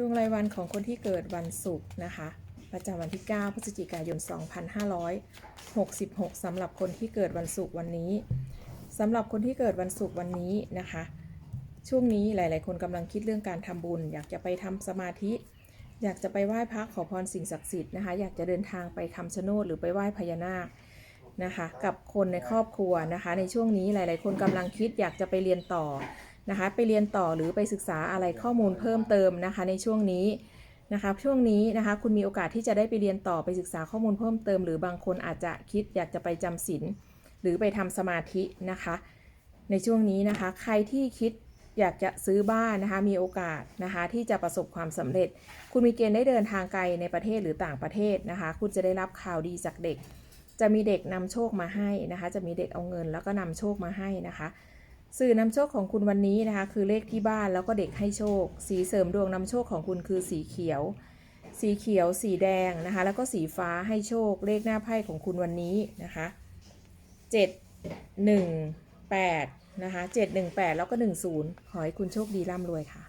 ดวงรายวันของคนที่เกิดวันศุกร์นะคะ ประจำวันที่ 9 พฤศจิกายน 2566สำหรับคนที่เกิดวันศุกร์วันนี้สำหรับคนที่เกิดวันศุกร์วันนี้นะคะ ช่วงนี้หลาย ๆ คนกำลังคิดเรื่องการทำบุญ อยากจะไปทำสมาธิ อยากจะไปไหว้พระขอพรสิ่งศักดิ์สิทธิ์นะคะ อยากจะเดินทางไปคำชะโนดหรือไปไหว้พญานาคนะคะ กับคนในครอบครัวนะคะ ในช่วงนี้หลาย ๆ คนกำลังคิดอยากจะไปเรียนต่อ นะคะ ไปเรียนต่อหรือไปศึกษาอะไรข้อมูลเพิ่มเติมนะคะในช่วงนี้นะคะช่วงนี้นะคะคุณมีโอกาสที่จะได้ไปเรียนต่อไปศึกษาข้อมูลเพิ่มเติม หรือบางคนอาจจะคิดอยากจะไปจำศีลหรือไปทำสมาธินะคะ ในช่วงนี้นะคะ ใครที่คิดอยากจะซื้อบ้านนะคะมีโอกาสนะคะที่จะประสบความสำเร็จ คุณมีเกณฑ์ได้เดินทางไกลในประเทศหรือต่างประเทศนะคะ คุณจะได้รับข่าวดีจากเด็ก จะมีเด็กนำโชคมาให้นะคะ จะมีเด็กเอาเงินแล้วก็นำโชคมาให้นะคะ สื่อนำโชคของคุณวันนี้นะคะ คือเลขที่บ้านแล้วก็เด็กให้โชค สีเสริมดวงนำโชคของคุณคือสีเขียว สีเขียว สีแดงนะคะ แล้วก็สีฟ้าให้โชค เลขหน้าไพ่ของคุณวันนี้นะคะเจ็ดหนึ่งแปดนะคะเจ็ดหนึ่งแปดแล้วก็หนึ่งศูนย์ขอให้คุณโชคดีร่ำรวยค่ะ